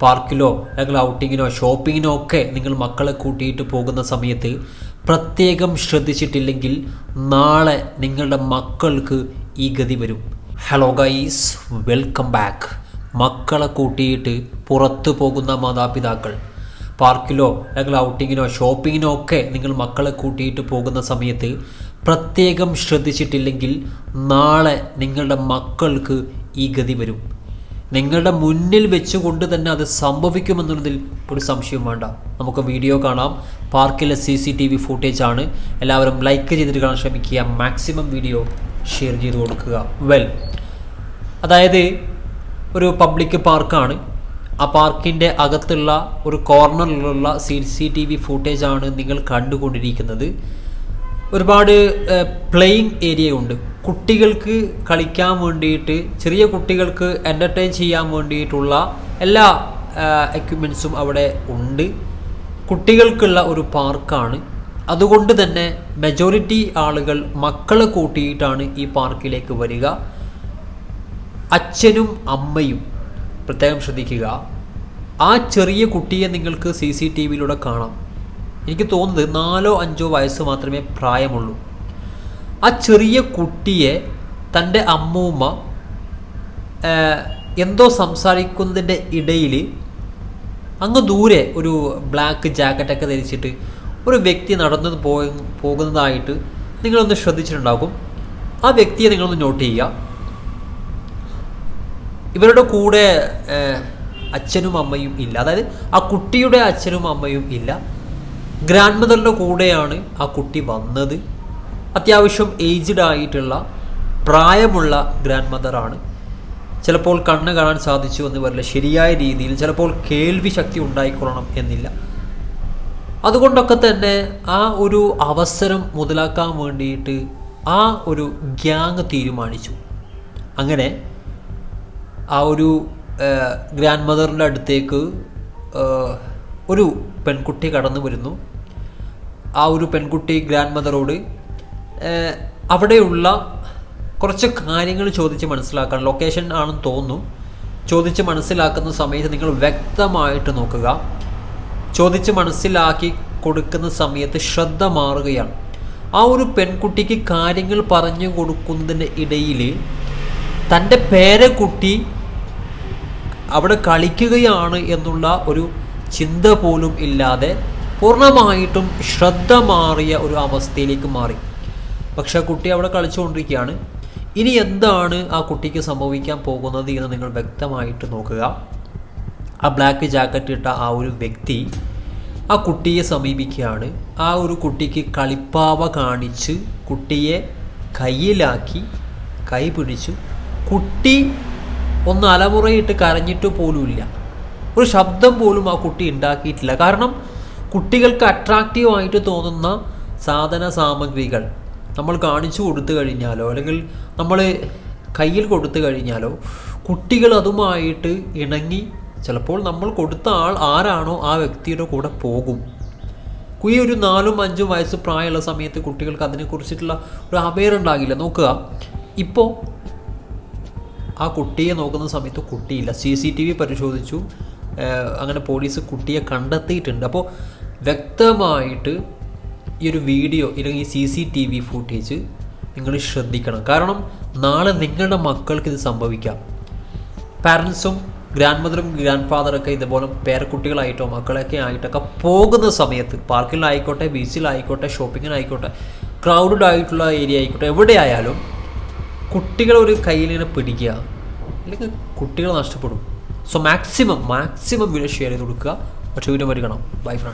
പാർക്കിലോ അല്ലെങ്കിൽ ഔട്ടിങ്ങിനോ ഷോപ്പിങ്ങിനോ ഒക്കെ നിങ്ങൾ മക്കളെ കൂട്ടിയിട്ട് പോകുന്ന സമയത്ത് പ്രത്യേകം ശ്രദ്ധിച്ചിട്ടില്ലെങ്കിൽ നാളെ നിങ്ങളുടെ മക്കൾക്ക് ഈ ഗതി വരും. ഹലോ ഗൈസ് വെൽക്കം ബാക്ക് മക്കളെ കൂട്ടിയിട്ട് പുറത്തു പോകുന്ന മാതാപിതാക്കൾ പാർക്കിലോ അല്ലെങ്കിൽ ഔട്ടിങ്ങിനോ ഷോപ്പിങ്ങിനോ ഒക്കെ നിങ്ങൾ മക്കളെ കൂട്ടിയിട്ട് പോകുന്ന സമയത്ത് പ്രത്യേകം ശ്രദ്ധിച്ചിട്ടില്ലെങ്കിൽ നാളെ നിങ്ങളുടെ മക്കൾക്ക് ഈ ഗതി വരും. നിങ്ങളുടെ മുന്നിൽ വെച്ചുകൊണ്ട് തന്നെ അത് സംഭവിക്കുമെന്നുള്ളതിൽ ഒരു സംശയം വേണ്ട. നമുക്ക് വീഡിയോ കാണാം. പാർക്കിലെ C C T V footage ആണ്. എല്ലാവരും ലൈക്ക് ചെയ്തിട്ട് കാണാൻ ശ്രമിക്കുക. മാക്സിമം വീഡിയോ ഷെയർ ചെയ്ത് കൊടുക്കുക. വെൽ അതായത് ഒരു പബ്ലിക് പാർക്കാണ് ആ പാർക്കിന്റെ അകത്തുള്ള ഒരു കോർണറിലുള്ള C C T V footage ആണ് നിങ്ങൾ കണ്ടുകൊണ്ടിരിക്കുന്നത്. ഒരുപാട് പ്ലേയിങ് ഏരിയ ഉണ്ട്. കുട്ടികൾക്ക് കളിക്കാൻ വേണ്ടിയിട്ട് ചെറിയ കുട്ടികൾക്ക് എന്റർടൈൻ ചെയ്യാൻ വേണ്ടിയിട്ടുള്ള എല്ലാ എക്യുപ്മെൻസും അവിടെ ഉണ്ട്. കുട്ടികൾക്കുള്ള ഒരു പാർക്കാണ്. അതുകൊണ്ട് തന്നെ മെജോറിറ്റി ആളുകൾ മക്കളെ കൂട്ടിയിട്ടാണ് ഈ പാർക്കിലേക്ക് വരിക. അച്ഛനും അമ്മയും പ്രത്യേകം ശ്രദ്ധിക്കുക. ആ ചെറിയ കുട്ടിയെ നിങ്ങൾക്ക് സി സി ടി വിയിലൂടെ കാണാം. എനിക്ക് തോന്നുന്നത് നാലോ അഞ്ചോ വയസ്സ് മാത്രമേ പ്രായമുള്ളൂ. ആ ചെറിയ കുട്ടിയെ തന്റെ അമ്മൂമ്മ എന്തോ സംസാരിക്കുന്നതിന്റെ ഇടയിൽ അങ്ങ് ദൂരെ ഒരു ബ്ലാക്ക് ജാക്കറ്റൊക്കെ ധരിച്ചിട്ട് ഒരു വ്യക്തി നടന്നു പോകുന്നതായിട്ട് നിങ്ങളൊന്ന് ശ്രദ്ധിച്ചിട്ടുണ്ടാകും. ആ വ്യക്തിയെ നിങ്ങളൊന്ന് നോട്ട് ചെയ്യുക. ഇവരുടെ കൂടെ അച്ഛനും അമ്മയും ഇല്ല. അതായത് ആ കുട്ടിയുടെ അച്ഛനും അമ്മയും ഇല്ല. ഗ്രാൻഡ് മദറിന്റെ കൂടെയാണ് ആ കുട്ടി വന്നത്. അത്യാവശ്യം ഏജ്ഡ് ആയിട്ടുള്ള പ്രായമുള്ള ഗ്രാൻഡ് മദറാണ് ചിലപ്പോൾ കണ്ണ് കാണാൻ സാധിച്ചു എന്ന് വരില്ല. ശരിയായ രീതിയിൽ ചിലപ്പോൾ കേൾവി ശക്തി ഉണ്ടായിക്കൊള്ളണം എന്നില്ല. അതുകൊണ്ടൊക്കെ തന്നെ ആ ഒരു അവസരം മുതലാക്കാൻ വേണ്ടിയിട്ട് ആ ഒരു ഗ്യാങ് തീരുമാനിച്ചു. അങ്ങനെ ആ ഒരു ഗ്രാൻഡ് മദറിന്റെ അടുത്തേക്ക് ഒരു പെൺകുട്ടി കടന്നു വരുന്നു. ആ ഒരു പെൺകുട്ടി ഗ്രാൻഡ് മദറോട് അവിടെയുള്ള കുറച്ച് കാര്യങ്ങൾ ചോദിച്ച് മനസ്സിലാക്കാൻ ലൊക്കേഷൻ ആണെന്ന് തോന്നുന്നു. ചോദിച്ച് മനസ്സിലാക്കുന്ന സമയത്ത് നിങ്ങൾ വ്യക്തമായിട്ട് നോക്കുക. ചോദിച്ച് മനസ്സിലാക്കി കൊടുക്കുന്ന സമയത്ത് ശ്രദ്ധ മാറുകയാണ്. ആ ഒരു പെൺകുട്ടിക്ക് കാര്യങ്ങൾ പറഞ്ഞു കൊടുക്കുന്നതിന്റെ ഇടയിൽ തന്റെ പേരക്കുട്ടി അവിടെ കളിക്കുകയാണ് എന്നുള്ള ഒരു ചിന്ത പോലും ഇല്ലാതെ പൂർണമായിട്ടും ശ്രദ്ധ മാറിയ ഒരു അവസ്ഥയിലേക്ക് മാറി. പക്ഷെ ആ കുട്ടി അവിടെ കളിച്ചുകൊണ്ടിരിക്കുകയാണ്. ഇനി എന്താണ് ആ കുട്ടിക്ക് സംഭവിക്കാൻ പോകുന്നത് എന്ന് നിങ്ങൾ വ്യക്തമായിട്ട് നോക്കുക. ആ ബ്ലാക്ക് ജാക്കറ്റ് ഇട്ട ആ ഒരു വ്യക്തി ആ കുട്ടിയെ സമീപിക്കുകയാണ്. ആ ഒരു കുട്ടിക്ക് കളിപ്പാവ കാണിച്ച് കുട്ടിയെ കയ്യിലാക്കി കൈ പിടിച്ചു. കുട്ടി ഒന്ന് അലമുറയിട്ട് കരഞ്ഞിട്ട് പോലുമില്ല. ഒരു ശബ്ദം പോലും ആ കുട്ടി ഉണ്ടാക്കിയിട്ടില്ല. കാരണം കുട്ടികൾക്ക് അട്രാക്റ്റീവ് ആയിട്ട് തോന്നുന്ന സാധന സാമഗ്രികൾ നമ്മൾ കാണിച്ചു കൊടുത്തു കഴിഞ്ഞാലോ അല്ലെങ്കിൽ നമ്മൾ കയ്യിൽ കൊടുത്തു കഴിഞ്ഞാലോ കുട്ടികൾ അതുമായിട്ട് ഇണങ്ങി ചിലപ്പോൾ നമ്മൾ കൊടുത്ത ആൾ ആരാണോ ആ വ്യക്തിയുടെ കൂടെ പോകും. ഈ ഒരു നാലും അഞ്ചും വയസ്സ് പ്രായമുള്ള സമയത്ത് കുട്ടികൾക്ക് അതിനെക്കുറിച്ചിട്ടുള്ള ഒരു അവയർ ഉണ്ടാകില്ല. നോക്കുക. ഇപ്പോൾ ആ കുട്ടിയെ നോക്കുന്ന സമയത്ത് കുട്ടിയില്ല. സി സി ടി വി പരിശോധിച്ചു. അങ്ങനെ പോലീസ് കുട്ടിയെ കണ്ടെത്തിയിട്ടുണ്ട്. അപ്പോൾ വ്യക്തമായിട്ട് ഈ ഒരു വീഡിയോ അല്ലെങ്കിൽ C C T V footage നിങ്ങൾ ശ്രദ്ധിക്കണം. കാരണം നാളെ നിങ്ങളുടെ മക്കൾക്ക് ഇത് സംഭവിക്കാം. പാരൻസും ഗ്രാൻഡ് മദറും ഗ്രാൻഡ് ഫാദറൊക്കെ ഇതുപോലെ പേരക്കുട്ടികളായിട്ടോ മക്കളൊക്കെ ആയിട്ടൊക്കെ പോകുന്ന സമയത്ത് പാർക്കിലായിക്കോട്ടെ ബീച്ചിലായിക്കോട്ടെ ഷോപ്പിങ്ങിനായിക്കോട്ടെ ക്രൗഡഡ് ആയിട്ടുള്ള ഏരിയ ആയിക്കോട്ടെ എവിടെയായാലും കുട്ടികളെ ഒരു കയ്യിലിങ്ങനെ പിടിക്കുക. അല്ലെങ്കിൽ കുട്ടികൾ നഷ്ടപ്പെടും. So maximum maximum video share ചെയ്ത് കൊടുക്കുക. പക്ഷേ വീഡിയോ വരികണം ബൈ ഫ്രണ്ട്